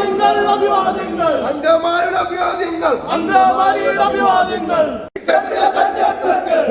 അഭിവാദ്യങ്ങൾ. അഭിവാദ്യങ്ങൾ. അംഗമാരുടെ അഭിവാദ്യങ്ങൾ. അംഗമാരിയുടെ അഭിവാദ്യങ്ങൾ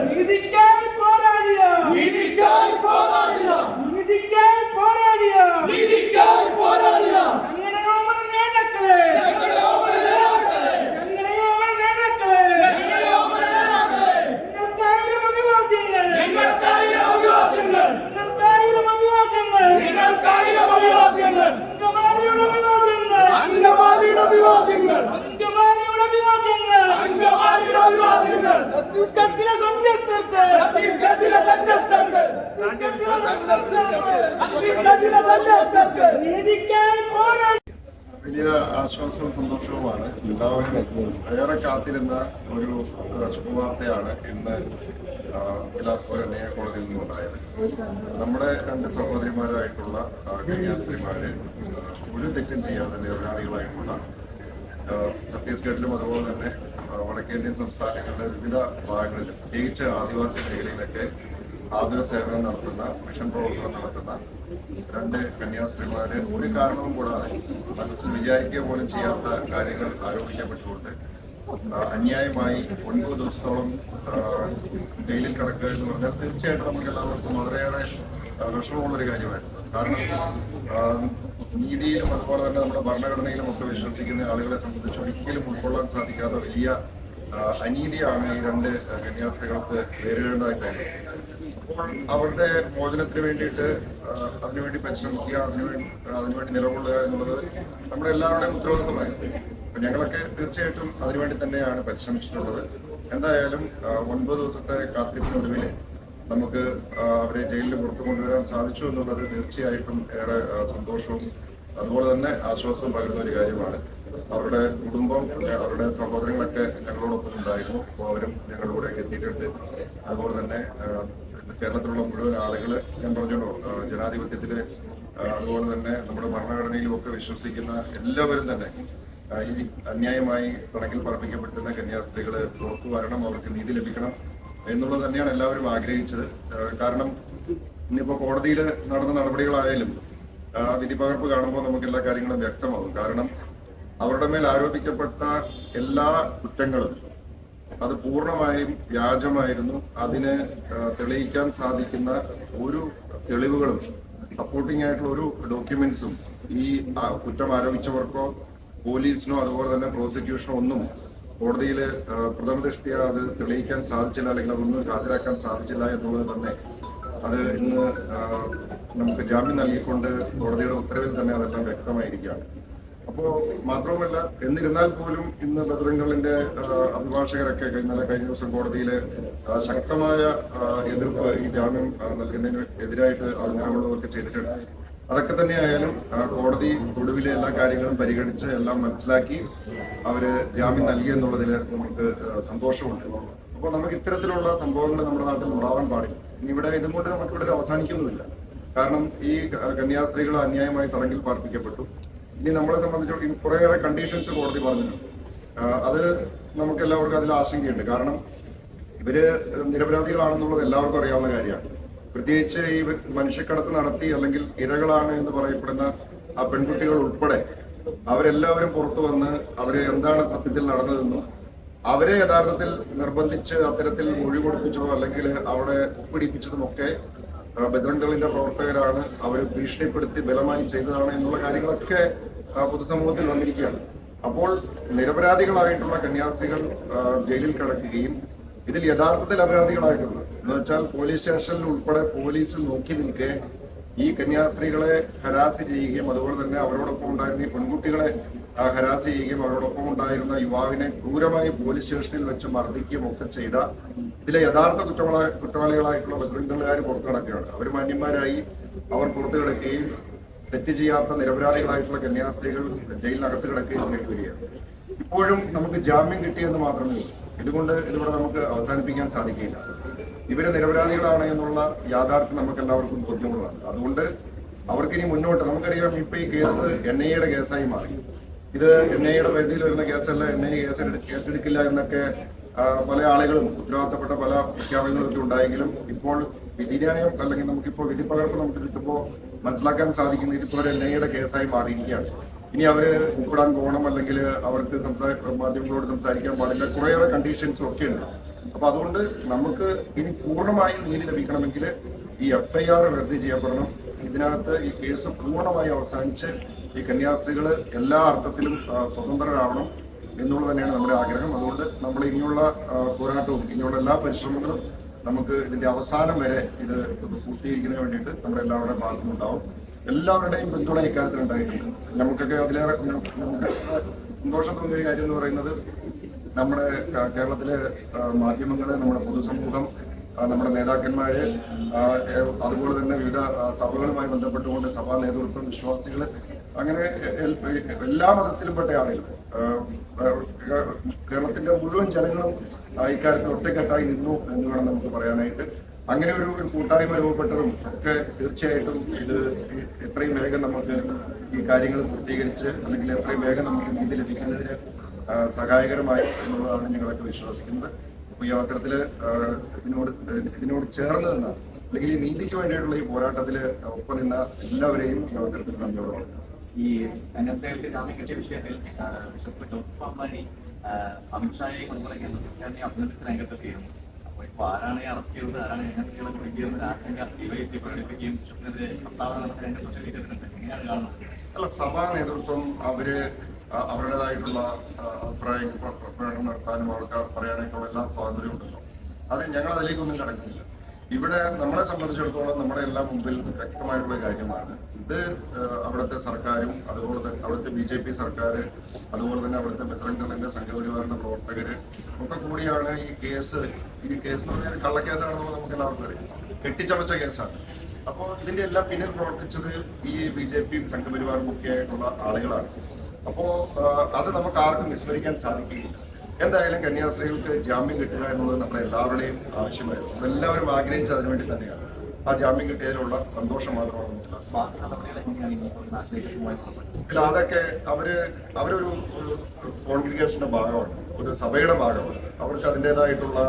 നീതിക്കായി പോരാടിയ നീതിക്കായി പോരാടിയ നീതിക്കായി പോരാടിയ നീതിക്കായി പോരാടിയ ഞങ്ങളുടെ ഓമന നേതാക്കളെ ഞങ്ങളുടെ ഓമന നേതാക്കളെ ഞങ്ങളുടെ ഓമന നേതാക്കളെ ഞങ്ങളുടെ ഓമന നേതാക്കളെ നിങ്ങൾക്കായിരം അഭിവാദ്യങ്ങൾ നിങ്ങൾക്കായിരം അഭിവാദ്യങ്ങൾ നിങ്ങൾക്കായിരം അഭിവാദ്യങ്ങൾ നിങ്ങൾക്കായിരം അഭിവാദ്യങ്ങൾ അങ്കമാലിയുടെ അഭിവാദ്യങ്ങൾ അങ്കമാലിയുടെ അഭിവാദ്യങ്ങൾ അങ്കമാലിയുടെ അഭിവാദ്യങ്ങൾ അങ്കമാലിയുടെ അഭിവാദ്യങ്ങൾ ഛത്തീസ്ഗഡിലെ സന്യസ്തർക്ക് ഛത്തീസ്ഗഡിലെ സന്യസ്തർക്ക് ഛത്തീസ്ഗഡിലെ സന്യസ്തർക്ക് നീതിക്കായി പോരാടി വലിയ ആശ്വാസവും സന്തോഷവുമാണ്. എല്ലാവരും ഏറെ കാത്തിരുന്ന ഒരു ശുഭവാർത്തയാണ് ഇന്ന് വിലാസ്പുര കോടതിയിൽ നിന്നുണ്ടായത്. നമ്മുടെ രണ്ട് സഹോദരിമാരായിട്ടുള്ള കന്യാസ്ത്രീമാര് ഒരു തെറ്റും ചെയ്യാതെ നിരപരാധികളായിട്ടുള്ള ഛത്തീസ്ഗഡിലും അതുപോലെ തന്നെ വടക്കേന്ത്യൻ സംസ്ഥാനങ്ങളുടെ വിവിധ ഭാഗങ്ങളിലും പ്രത്യേകിച്ച് ആദിവാസി മേഖലയിലൊക്കെ ആതുര സേവനം നടത്തുന്ന മിഷൻ പ്രവർത്തനം നടത്തുന്ന രണ്ട് കന്യാസ്ത്രീമാര് ഒരു കാരണവും കൂടാതെ മനസ്സിൽ വിചാരിക്കുക പോലും ചെയ്യാത്ത കാര്യങ്ങൾ ആരോപിക്കപ്പെട്ടുകൊണ്ട് അന്യായമായി ഒൻപത് ദിവസത്തോളം ജയിലിൽ കിടക്കുക എന്ന് പറഞ്ഞാൽ തീർച്ചയായിട്ടും നമുക്ക് എല്ലാവർക്കും വളരെയേറെ വിഷമമുള്ളൊരു കാര്യമായിരുന്നു. കാരണം നീതിയിലും അതുപോലെ തന്നെ നമ്മുടെ ഭരണഘടനയിലും ഒക്കെ വിശ്വസിക്കുന്ന ആളുകളെ സംബന്ധിച്ച് ഒരിക്കലും ഉൾക്കൊള്ളാൻ സാധിക്കാത്ത വലിയ അനീതിയാണ് ഈ രണ്ട് കന്യാസ്ത്രീകൾക്ക് നേരിടേണ്ടതായിട്ട് അവരുടെ മോചനത്തിന് വേണ്ടിയിട്ട് അതിനുവേണ്ടി പരിശ്രമിക്കുക അതിനുവേണ്ടി അതിനുവേണ്ടി നിലകൊള്ളുക എന്നുള്ളത് നമ്മുടെ എല്ലാവരുടെയും ഉത്തരവാദിത്തമാണ്. അപ്പൊ ഞങ്ങളൊക്കെ തീർച്ചയായിട്ടും അതിനുവേണ്ടി തന്നെയാണ് പരിശ്രമിച്ചിട്ടുള്ളത്. എന്തായാലും ഒൻപത് ദിവസത്തെ കാത്തിരിപ്പിനൊടുവിൽ നമുക്ക് അവരെ ജയിലിൽ പുറത്തു കൊണ്ടുവരാൻ സാധിച്ചു എന്നുള്ളത് തീർച്ചയായിട്ടും ഏറെ സന്തോഷവും അതുപോലെ തന്നെ ആശ്വാസവും പകരുന്ന ഒരു കാര്യമാണ്. അവരുടെ കുടുംബം അവരുടെ സഹോദരങ്ങളൊക്കെ ഞങ്ങളോടൊപ്പം ഉണ്ടായിരുന്നു. അപ്പോൾ അവരും ഞങ്ങളുടെ കൂടെ എത്തിയിട്ടുണ്ട്. അതുപോലെ തന്നെ കേരളത്തിലുള്ള മുഴുവൻ ആളുകൾ ഞാൻ പറഞ്ഞല്ലോ ജനാധിപത്യത്തിൽ അതുപോലെ തന്നെ നമ്മുടെ ഭരണഘടനയിലും ഒക്കെ വിശ്വസിക്കുന്ന എല്ലാവരും തന്നെ ഈ അന്യായമായി തടങ്കിൽ പറപ്പിക്കപ്പെട്ടിരുന്ന കന്യാസ്ത്രീകൾ പുറത്തു വരണം അവർക്ക് നീതി ലഭിക്കണം എന്നുള്ളത് തന്നെയാണ് എല്ലാവരും ആഗ്രഹിച്ചത്. കാരണം ഇന്നിപ്പോ കോടതിയിൽ നടന്ന നടപടികളായാലും വിധി പകർപ്പ് കാണുമ്പോൾ നമുക്ക് എല്ലാ കാര്യങ്ങളും വ്യക്തമാകും. കാരണം അവരുടെ മേൽ ആരോപിക്കപ്പെട്ട എല്ലാ കുറ്റങ്ങളും അത് പൂർണമായും വ്യാജമായിരുന്നു. അതിന് തെളിയിക്കാൻ സാധിക്കുന്ന ഒരു തെളിവുകളും സപ്പോർട്ടിംഗ് ആയിട്ടുള്ള ഒരു ഡോക്യുമെന്റ്സും ഈ കുറ്റം ആരോപിച്ചവർക്കോ പോലീസിനോ അതുപോലെ തന്നെ പ്രോസിക്യൂഷനോ ഒന്നും കോടതിയിൽ പ്രഥമ ദൃഷ്ടിയ അത് തെളിയിക്കാൻ സാധിച്ചില്ല അല്ലെങ്കിൽ അതൊന്നും ഹാജരാക്കാൻ സാധിച്ചില്ല എന്നുള്ളത് തന്നെ അത് ഇന്ന് നമുക്ക് ജാമ്യം നൽകിക്കൊണ്ട് കോടതിയുടെ ഉത്തരവിൽ തന്നെ അതെല്ലാം വ്യക്തമായിരിക്കുകയാണ്. അപ്പോ മാത്രവുമല്ല എന്നിരുന്നാൽ പോലും ഇന്ന് ബജറംഗളിന്റെ അഭിഭാഷകരൊക്കെ ഇന്നലെ കഴിഞ്ഞ ദിവസം കോടതിയിലെ ശക്തമായ എതിർപ്പ് ഈ ജാമ്യം നൽകുന്നതിന് എതിരായിട്ട് നിലകൊള്ളുകയൊക്കെ ചെയ്തിട്ടുണ്ട്. അതൊക്കെ തന്നെയായാലും കോടതി ഒടുവിലെ എല്ലാ കാര്യങ്ങളും പരിഗണിച്ച് എല്ലാം മനസ്സിലാക്കി അവർ ജാമ്യം നൽകി എന്നുള്ളതിൽ നമുക്ക് സന്തോഷമുണ്ട്. അപ്പോൾ നമുക്ക് ഇത്തരത്തിലുള്ള സംഭവങ്ങൾ നമ്മുടെ നാട്ടിൽ ഉണ്ടാവാൻ പാടില്ല. ഇനി ഇവിടെ ഇതും കൊണ്ട് നമുക്കിവിടെ ഇത് അവസാനിക്കുന്നുമില്ല. കാരണം ഈ കന്യാസ്ത്രീകൾ അന്യായമായി തടങ്കിൽ പാർപ്പിക്കപ്പെട്ടു. ഇനി നമ്മളെ സംബന്ധിച്ചിടത്തോളം കുറേയേറെ കണ്ടീഷൻസ് കോടതി പറഞ്ഞു അത് നമുക്ക് എല്ലാവർക്കും അതിൽ ആശങ്കയുണ്ട്. കാരണം ഇവർ നിരപരാധികളാണെന്നുള്ളത് എല്ലാവർക്കും അറിയാവുന്ന കാര്യമാണ്. പ്രത്യേകിച്ച് ഈ മനുഷ്യക്കടത്ത് നടത്തി അല്ലെങ്കിൽ ഇരകളാണ് എന്ന് പറയപ്പെടുന്ന ആ പെൺകുട്ടികൾ ഉൾപ്പെടെ അവരെല്ലാവരും പുറത്തു വന്ന് അവർ എന്താണ് സത്യത്തിൽ നടന്നതെന്നും അവരെ യഥാർത്ഥത്തിൽ നിർബന്ധിച്ച് അത്തരത്തിൽ മൊഴി കൊടുപ്പിച്ചതോ അല്ലെങ്കിൽ അവിടെ ഒപ്പിടിപ്പിച്ചതുമൊക്കെ ബജ്രംഗ് ദളിന്റെ പ്രവർത്തകരാണ് അവർ ഭീഷണിപ്പെടുത്തി ബലമായി ചെയ്തതാണ് എന്നുള്ള കാര്യങ്ങളൊക്കെ പൊതുസമൂഹത്തിൽ വന്നിരിക്കുകയാണ്. അപ്പോൾ നിരപരാധികളായിട്ടുള്ള കന്യാസ്ത്രീകൾ ജയിലിൽ കിടക്കുകയും ഇതിൽ യഥാർത്ഥത്തിൽ അപരാധികളായിട്ടുണ്ട് എന്ന് വെച്ചാൽ പോലീസ് സ്റ്റേഷനിൽ ഉൾപ്പെടെ പോലീസ് നോക്കി നിൽക്കെ ഈ കന്യാസ്ത്രീകളെ ഹരാസ് ചെയ്യുകയും അതുപോലെ തന്നെ അവരോടൊപ്പം ഉണ്ടായിരുന്ന ഈ പെൺകുട്ടികളെ ഹരാസ് ചെയ്യുകയും അവരോടൊപ്പം ഉണ്ടായിരുന്ന യുവാവിനെ ക്രൂരമായി പോലീസ് സ്റ്റേഷനിൽ വെച്ച് മർദ്ദിക്കുകയും ഒക്കെ ചെയ്ത ഇതിലെ യഥാർത്ഥ കുറ്റവാള കുറ്റവാളികളായിട്ടുള്ള ബജറംഗുകാർ പുറത്തു കിടക്കുകയാണ് അവർ മാന്യന്മാരായി അവർ പുറത്തു കിടക്കുകയും തെറ്റ് ചെയ്യാത്ത നിരപരാധികളായിട്ടുള്ള കന്യാസ്ത്രീകൾ ജയിലിനകത്ത് കിടക്കുകയും ചെയ്തു വരികയാണ്. ഇപ്പോഴും നമുക്ക് ജാമ്യം കിട്ടിയെന്ന് മാത്രമേ ഉള്ളൂ. ഇതുകൊണ്ട് ഇതിവിടെ നമുക്ക് അവസാനിപ്പിക്കാൻ സാധിക്കില്ല. ഇവർ നിരപരാധികളാണ് എന്നുള്ള യാഥാർത്ഥ്യം നമുക്ക് എല്ലാവർക്കും ബോധ്യമുള്ളതാണ് അതുകൊണ്ട് അവർക്കിനി മുന്നോട്ട് നമുക്കറിയാം ഇപ്പൊ ഈ കേസ് എൻ ഐ എയുടെ കേസായി മാറി. ഇത് എൻ ഐ എയുടെ പരിധിയിൽ വരുന്ന കേസല്ല എൻ ഐ കേസ് ഏറ്റെടുക്കില്ല എന്നൊക്കെ പല ആളുകളും ഉത്തരവാദിത്തപ്പെട്ട പല പ്രഖ്യാപനങ്ങളൊക്കെ ഉണ്ടായെങ്കിലും ഇപ്പോൾ വിധിന്യായം അല്ലെങ്കിൽ നമുക്കിപ്പോൾ വിധി പകർപ്പ് നമുക്ക് കിട്ടുമ്പോൾ മനസ്സിലാക്കാൻ സാധിക്കുന്നത് ഇതിപ്പോ ഒരു എൻ ഐയുടെ കേസായി മാറിയിരിക്കുകയാണ്. ഇനി അവർ ഉൾപ്പെടാൻ പോകണം അല്ലെങ്കിൽ അവർക്ക് സംസാര മാധ്യമങ്ങളോട് സംസാരിക്കാൻ പാടില്ല. കുറേയേറെ കണ്ടീഷൻസും ഒക്കെ ഉണ്ട്. അപ്പൊ അതുകൊണ്ട് നമുക്ക് ഇനി പൂർണമായും നീതി ലഭിക്കണമെങ്കിൽ ഈ എഫ് ഐ ആർ റദ്ദ് ചെയ്യപ്പെടണം. ഇതിനകത്ത് ഈ കേസ് പൂർണമായി അവസാനിച്ച് ഈ കന്യാസ്ത്രീകൾ എല്ലാ അർത്ഥത്തിലും സ്വതന്ത്രരാവണം എന്നുള്ളത് തന്നെയാണ് നമ്മുടെ ആഗ്രഹം. അതുകൊണ്ട് നമ്മൾ ഇനിയുള്ള പോരാട്ടവും ഇനിയുള്ള എല്ലാ പരിശ്രമങ്ങളും നമുക്ക് ഇതിന്റെ അവസാനം വരെ ഇത് പൂർത്തീകരിക്കുന്നതിന് വേണ്ടിയിട്ട് നമ്മുടെ എല്ലാവരുടെയും ഭാഗത്തുനിന്നുണ്ടാവും എല്ലാവരുടെയും പിന്തുണ ഇക്കാര്യത്തിൽ ഉണ്ടായിട്ടുണ്ട്. നമുക്കൊക്കെ അതിലേറെ സന്തോഷം തോന്നിയ കാര്യം എന്ന് പറയുന്നത് നമ്മുടെ കേരളത്തിലെ മാധ്യമങ്ങൾ നമ്മുടെ പൊതുസമൂഹം നമ്മുടെ നേതാക്കന്മാര് അതുപോലെ തന്നെ വിവിധ സഭകളുമായി ബന്ധപ്പെട്ടുകൊണ്ട് സഭാ നേതൃത്വം വിശ്വാസികൾ അങ്ങനെ എല്ലാ മതത്തിലും പെട്ട ആളുകൾ കേരളത്തിന്റെ മുഴുവൻ ജനങ്ങളും ഇക്കാര്യത്തിൽ ഒറ്റക്കെട്ടായി നിന്നു എന്ന് വേണം നമുക്ക് പറയാനായിട്ട്. അങ്ങനെ ഒരു കൂട്ടായ്മ രൂപപ്പെട്ടതും ഒക്കെ തീർച്ചയായിട്ടും ഇത് എത്രയും വേഗം നമുക്ക് ഈ കാര്യങ്ങൾ പൂർത്തീകരിച്ച് അല്ലെങ്കിൽ എത്രയും വേഗം നമുക്ക് നീതി ലഭിക്കുന്നതിന് സഹായകരമായി എന്നുള്ളതാണ് ഞങ്ങളൊക്കെ വിശ്വസിക്കുന്നത്. അപ്പോൾ ഈ അവസരത്തിൽ ഇതിനോട് ഇതിനോട് ചേർന്ന് നിന്ന അല്ലെങ്കിൽ ഈ നീതിക്ക് വേണ്ടിയിട്ടുള്ള ഈ പോരാട്ടത്തിൽ ഒപ്പം നിന്ന എല്ലാവരെയും ഈ അവസരത്തിൽ നന്ദിയോട് ഈ അന്നത്തെ വിഷയത്തിൽ ആ, കൊണ്ടുപോയി കേന്ദ്ര സർക്കാരിനെ അഭിനന്ദിച്ച് രംഗത്തെത്തിയിരുന്നു. അപ്പോൾ ഇപ്പോൾ ആരാണ് അറസ്റ്റ് ചെയ്തത്? ആരാണ് ഏജൻസികളെ കുടിക്കുന്നത് ഒരു ആശങ്ക ഡിവൈഎഫ്ഐ പ്രകടിപ്പിക്കുകയും ബിഷപ്പിനെതിരെ പ്രസ്താവന നടത്തി രംഗത്ത് ചോദിച്ചിട്ടുണ്ട് എങ്ങനെയാണ് കാണുന്നത്? അല്ല സഭാ നേതൃത്വം അവർ അവരുടേതായിട്ടുള്ള അഭിപ്രായങ്ങൾ പ്ര- പ്രകടനം നടത്താനും അവർക്ക് പറയാനായിട്ടുള്ള എല്ലാ സ്വാതന്ത്ര്യം ഉണ്ടല്ലോ അത് ഞങ്ങൾ അതിലേക്കൊന്നും കടക്കുന്നില്ല. ഇവിടെ നമ്മളെ സംബന്ധിച്ചിടത്തോളം നമ്മുടെ എല്ലാം മുമ്പിൽ വ്യക്തമായിട്ടുള്ള കാര്യമാണ്. ഇത് അവിടുത്തെ സർക്കാരും അതുപോലെ തന്നെ അവിടുത്തെ ബി ജെ പി സർക്കാർ അതുപോലെ തന്നെ അവിടുത്തെ ബജറംഗളിന്റെ സംഘപരിവാറിന്റെ പ്രവർത്തകര് ഒക്കെ കൂടിയാണ് ഈ കേസ് ഈ കേസ് എന്ന് പറഞ്ഞാൽ കള്ളക്കേസാണെന്ന് നമുക്ക് എല്ലാവർക്കും അറിയാം. കെട്ടിച്ചമച്ച കേസാണ്. അപ്പോൾ ഇതിന്റെ എല്ലാം പിന്നിൽ പ്രവർത്തിച്ചത് ഈ ബി ജെ പിയും സംഘപരിവാറും ഒക്കെ ആയിട്ടുള്ള ആളുകളാണ്. അപ്പോൾ അത് നമുക്ക് ആർക്കും വിസ്മരിക്കാൻ സാധിക്കുകയില്ല എന്തായാലും കന്യാസ്ത്രീകൾക്ക് ജാമ്യം കിട്ടുക എന്നുള്ളത് നമ്മുടെ എല്ലാവരുടെയും ആവശ്യമായിരുന്നു എല്ലാവരും ആഗ്രഹിച്ച അതിനു വേണ്ടി തന്നെയാണ്. ആ ജാമ്യം കിട്ടിയതിലുള്ള സന്തോഷം മാത്രമാണ് ഇല്ല അതൊക്കെ അവർ അവരൊരു കോൺഗ്രിഗേഷന്റെ ഭാഗമാണ് ഒരു സഭയുടെ ഭാഗമാണ്. അവർക്ക് അതിന്റെതായിട്ടുള്ള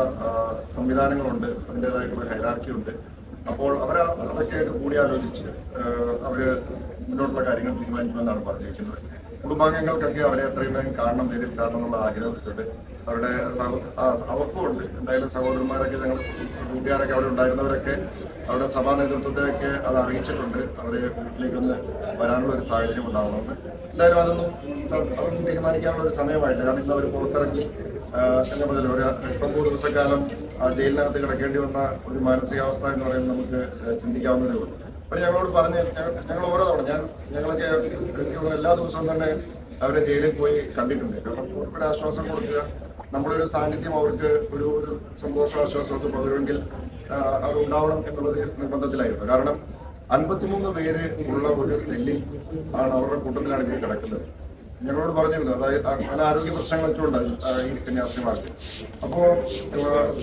സംവിധാനങ്ങളുണ്ട് അതിന്റെതായിട്ടുള്ള ഹൈറാർക്കി ഉണ്ട്. അപ്പോൾ അവർ അതൊക്കെ കൂടിയാലോചിച്ച് അവർ മുന്നോട്ടുള്ള കാര്യങ്ങൾ തീരുമാനിക്കുമെന്നാണ് പറഞ്ഞിരിക്കുന്നത്. കുടുംബാംഗങ്ങൾക്കൊക്കെ അവരെ എത്രയും വേഗം കാണണം നേരിൽ കാണണം എന്നുള്ള ആഗ്രഹമുണ്ട് അവരുടെ അവർക്കും ഉണ്ട് എന്തായാലും സഹോദരന്മാരൊക്കെ ഞങ്ങൾ കൂട്ടുകാരൊക്കെ അവിടെ ഉണ്ടായിരുന്നവരൊക്കെ അവരുടെ സഭാ നേതൃത്വത്തെയൊക്കെ അത് അറിയിച്ചിട്ടുണ്ട്. അവരെ വീട്ടിലേക്കൊന്ന് വരാനുള്ള ഒരു സാഹചര്യം ഉണ്ടാകുന്നുണ്ട് എന്തായാലും അതൊന്നും അതൊന്നും തീരുമാനിക്കാനുള്ള ഒരു സമയമായിട്ട് കാരണം ഇന്ന് അവർ പുറത്തിറങ്ങി ആ, പറഞ്ഞല്ലോ ഒരു എട്ടൊമ്പത് ദിവസക്കാലം ജയിലിനകത്ത് കിടക്കേണ്ടി വന്ന ഒരു മാനസികാവസ്ഥ എന്ന് പറയുന്നത് നമുക്ക് ചിന്തിക്കാവുന്നതേ ഉള്ളൂ. അപ്പൊ ഞങ്ങളോട് പറഞ്ഞ് ഞങ്ങൾ ഓരോ തവണ ഞാൻ ഞങ്ങളൊക്കെ എനിക്ക് എല്ലാ ദിവസവും തന്നെ അവരെ ജയിലിൽ പോയി കണ്ടിട്ടുണ്ട്. കാരണം അവർക്കൊരു ആശ്വാസം കൊടുക്കുക നമ്മുടെ ഒരു സാന്നിധ്യം അവർക്ക് ഒരു ഒരു സന്തോഷ ആശ്വാസമൊക്കെ പകരുമെങ്കിൽ അവർ ഉണ്ടാവണം എന്നുള്ളത് നിർബന്ധത്തിലായിരുന്നു. കാരണം അൻപത്തിമൂന്ന് പേര് ഉള്ള ഒരു സെല്ലിൽ ആണ് അവരുടെ കൂട്ടത്തിലാണ് ഇതിൽ കിടക്കുന്നത്. ഞങ്ങളോട് പറഞ്ഞിരുന്നു അതായത് പല ആരോഗ്യ പ്രശ്നങ്ങളൊക്കെ ഉണ്ട് അതിൽ, ഈ കന്യാസ്ത്രീമാർക്ക് അപ്പോ ആ,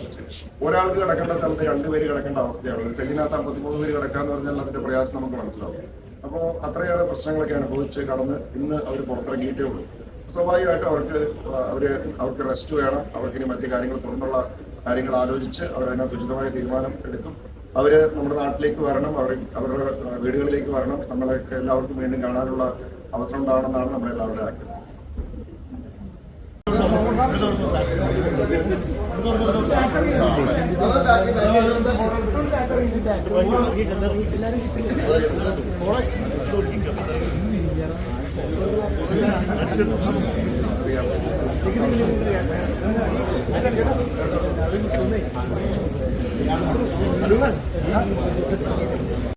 ഒരാൾക്ക് കിടക്കേണ്ട സ്ഥലത്ത് രണ്ടുപേര് കിടക്കേണ്ട അവസ്ഥയാണ്. സെല്ലിനകത്ത് അമ്പത്തിമൂന്ന് പേര് കിടക്കാന്ന് പറഞ്ഞാൽ അതിന്റെ പ്രയാസം നമുക്ക് മനസ്സിലാവും. അപ്പോൾ അത്രയേറെ പ്രശ്നങ്ങളൊക്കെ അനുഭവിച്ച് കടന്ന് ഇന്ന് അവർ പുറത്തിറങ്ങിയിട്ടേ ഉള്ളൂ. സ്വാഭാവികമായിട്ട് അവർക്ക് അവർ അവർക്ക് റെസ്റ്റ് വേണം. അവർക്ക് ഇനി മറ്റു കാര്യങ്ങൾ തുടർന്നുള്ള കാര്യങ്ങൾ ആലോചിച്ച് അവർ അതിനകത്ത് ഉചിതമായ തീരുമാനം എടുക്കും. അവർ നമ്മുടെ നാട്ടിലേക്ക് വരണം. അവർ അവരുടെ വീടുകളിലേക്ക് വരണം. നമ്മളൊക്കെ എല്ലാവർക്കും വീണ്ടും കാണാനുള്ള അവസരം ഉണ്ടാവണമെന്നാണ് നമ്മുടെ എല്ലാവരുടെ ആഗ്രഹം. അറിയാം